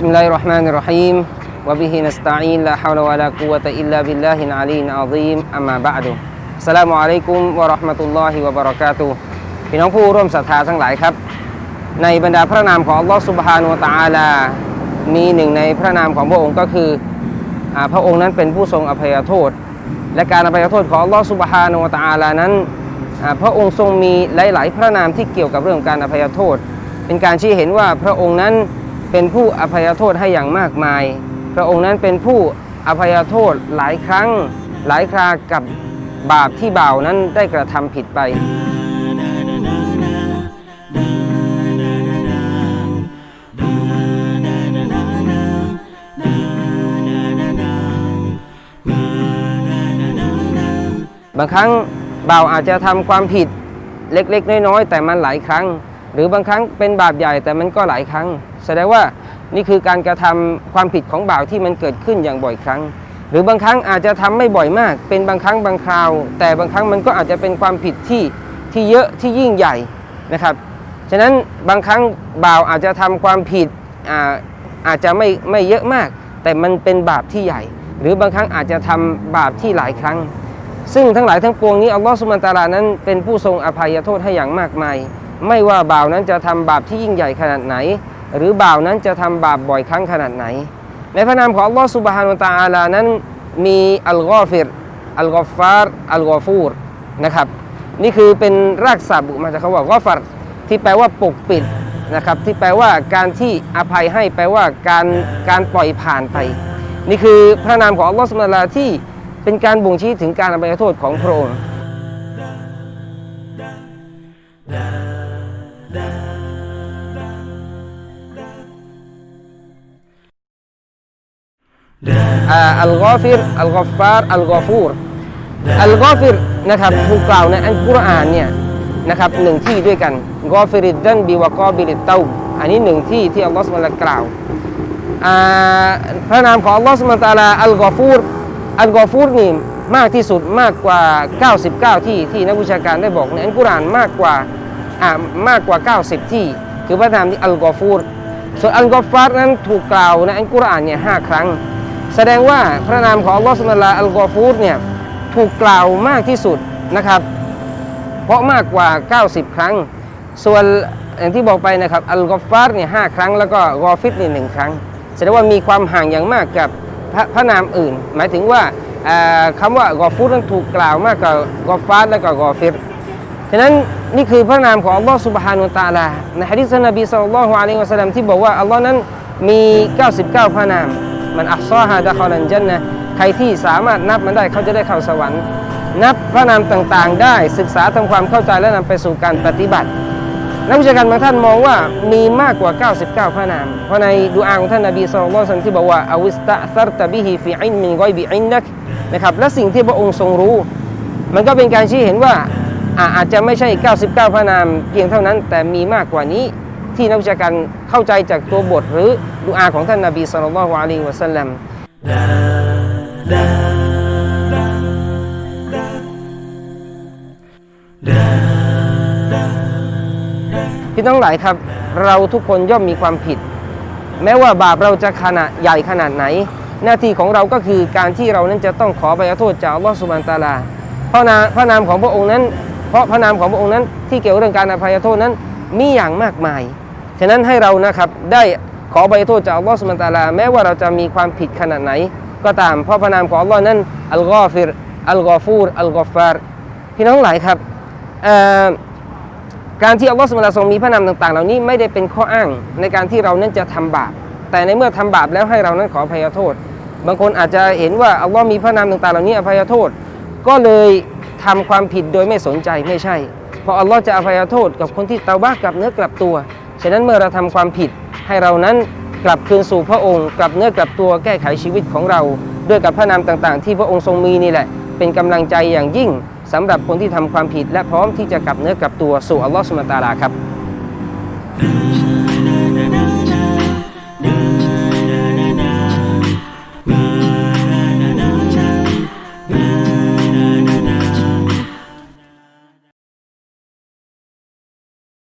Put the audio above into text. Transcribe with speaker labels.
Speaker 1: بسم الله الرحمن الرحيم وبه نستعين لا حول ولا قوة إلا بالله العلي العظيم أما بعد السلام عليكم ورحمة الله وبركاته พี่น้องผู้ร่วมศรัทธาทั้งหลายครับ ในบรรดาพระนามของอัลลอฮฺสุบฮานุตะาลา มีหนึ่งในพระนามของพระองค์ก็คือพระองค์นั้นเป็นผู้ทรงอภัยโทษ และการอภัยโทษของอัลลอฮฺสุบฮานุตะอาลานั้นพระองค์ทรงมีหลาย ๆ พระนามที่เกี่ยวกับเรื่องการอภัยโทษ เป็นการชี้เห็นว่าพระองค์นั้น เป็นผู้อภัยโทษให้อย่างมากมาย พระองค์นั้นเป็นผู้อภัยโทษหลายครั้งหลายครากับบาปที่บ่าวนั้นได้กระทำผิดไป บางครั้งบ่าวอาจจะทำความผิดเล็กๆ น้อยๆ แต่มันหลายครั้ง หรือบางครั้งเป็นบาปใหญ่แต่มันก็หลายครั้ง แสดงว่านี่คือการกระทำความผิดของบาวที่มันเกิดขึ้นอย่างบ่อยครั้ง หรือบางครั้งอาจจะทำไม่บ่อยมาก เป็นบางครั้งบางคราว แต่บางครั้งมันก็อาจจะเป็นความผิดที่ที่เยอะที่ยิ่งใหญ่นะครับฉะนั้นบางครั้งบ่าวอาจจะทำความผิดอาอาจจะไม่ไม่เยอะมาก แต่มันเป็นบาปที่ใหญ่ หรือบางครั้งอาจจะทำบาปที่หลายครั้ง ซึ่งทั้งหลายทั้งปวงนี้อัลลอฮฺสุบานตาลานั้นเป็นผู้ทรงอภัยโทษให้อย่างมากมาย ไม่ว่าบ่าวนั้นจะทำบาปที่ยิ่งใหญ่ขนาดไหน หรือบ่าวนั้นจะทำบาปบ่อยครั้งขนาดไหน ในพระนามของอัลลอฮฺสุบฮานะฮูวะตะอาลานั้นมีอัลกอฟิรอัลกอฟาร์อัลกอฟูรนะครับนี่คือเป็นรากศัพท์มาจากคำว่ากอฟัรที่แปลว่าปกปิดนะครับที่แปลว่าการที่อภัยให้แปลว่าการการปล่อยผ่านไป นี่คือพระนามของอัลลอฮฺสุบฮานะฮูวะตะอาลาที่เป็นการบ่งชี้ถึงการอภัยโทษของพระองค์ อัลกอฟิรอัลกอฟาร์อัลกอฟูรอัลกอฟิรนะครับถูกกล่าวในอัลกุรอานเนี่ยนะครับหนึ่งที่ด้วยกันกอฟิริดดันบิวกอบิริตเตาอันนี้หนึ่งที่ที่อัลลอฮฺสุบฮานะฮูวะตะอาลกล่าวพระนามของอัลลอฮฺสุบฮานะฮูวะตาลาอัลกอฟูรอัลกอฟูรนี่มากที่สุดมากกว่า 99 ที่ที่นักวิชาการได้บอกในอัลกุรอานมากกว่าอ่ามากกว่า 90 ที่ คือพระนามที่อัลกอฟูรส่วนอัลกอฟาร์นั้นถูกกล่าวในอัลกุรอานเนี่ยห้าครั้ง แสดงว่าพระนามของอัลลอฮฺสุบฮานะฮูวะตะอาลาอัลกอฟูรเนี่ยถูกกล่าวมากที่สุดนะครับ เพราะมากกว่า 90 ครั้ง ส่วนอย่างที่บอกไปนะครับอัลกอฟาร์เนี่ยห้าครั้งแล้วก็กอฟิดเนี่ยหนึ่งครั้ง แสดงว่ามีความห่างอย่างมากกับพระพระนามอื่น หมายถึงว่าเอ่อคำว่ากอฟูดนั้นถูกกล่าวมากกว่ากอฟาร์และก็กอฟิรฉะนั้นนี่คือพระนามของอัลลอฮ์สุบฮานุตาลาในฮะดิษนบีสัลลัลลอฮุอะลัยฮิวะสัลลัมที่บอกว่าอัลลอฮ์นั้นมี 99 พระนาม มันอัลซอฮาดะคอลันจันนะใครที่สามารถนับมันได้เขาจะได้เข้าสวรรค์ นับพระนามต่างๆ ได้ศึกษาทำความเข้าใจและนำไปสู่การปฏิบัตินักวิชาการบางท่านมองว่ามีมากกว่า 99 พระนาม เพราะในดูอาของท่านนบีสุลต่านที่บอกว่าอาวิสตะซัรตะบิฮิฟิอินมินกอยบิอินนักนะครับและสิ่งที่พระองค์ทรงรู้ มันก็เป็นการชี้เห็นว่าอ่าอาจจะไม่ใช่ 99 พระนามเพียงเท่านั้น แต่มีมากกว่านี้ ที่นักวิชาการเข้าใจจากตัวบท หรือดูอาของท่านนบีสุลต่านละอะลัยวะสัลลัมพี่น้องหลายครับ เราทุกคนย่อมมีความผิด แม้ว่าบาปเราจะขนาดใหญ่ขนาดไหน หน้าที่ของเราก็คือการที่เรานั้นจะต้องขอไปโทษจากอัลลอฮฺสุบานตาลาเพราะนาพระนามของพระองค์นั้น เพราะพระนามของพระองค์นั้นที่เกี่ยวเรื่องการอภัยโทษนั้นมีอย่างมากมาย ฉะนั้นให้เรานะครับได้ขอไปโทษจากอัลลอฮฺสุบานตะอาลาแม้ว่าเราจะมีความผิดขนาดไหน ก็ตามเพราะพระนามของอัลลอฮ์นั้นอัลกอฟิรอัลกอฟูรอัลกอฟาร์พี่น้องหลายครับการที่อัลลอฮฺสุบฮานตาลาทรงมีพระนามต่าง ๆ เหล่านี้ไม่ได้เป็นข้ออ้างในการที่เรานั้นจะทำบาปแต่ในเมื่อทำบาปแล้วให้เรานั้นขออภัยโทษ บางคนอาจจะเห็นว่าอัลลอฮ์มีพระนามต่าง ๆ เหล่านี้อภัยโทษ ก็เลยทำความผิดโดยไม่สนใจไม่ใช่ เพราะอัลลอฮ์จะอภัยโทษกับคนที่เตาบ้ากลับเนื้อกลับตัว ฉะนั้นเมื่อเราทำความผิดให้เรานั้นกลับคืนสู่พระองค์ กลับเนื้อกลับตัวแก้ไขชีวิตของเรา ด้วยกับพระนามต่างๆ ที่พระองค์ทรงมีนี่แหละ เป็นกำลังใจอย่างยิ่งสำหรับคนที่ทำความผิด และพร้อมที่จะกลับเนื้อกลับตัวสู่อัลลอฮฺสุบฮานตาลาครับ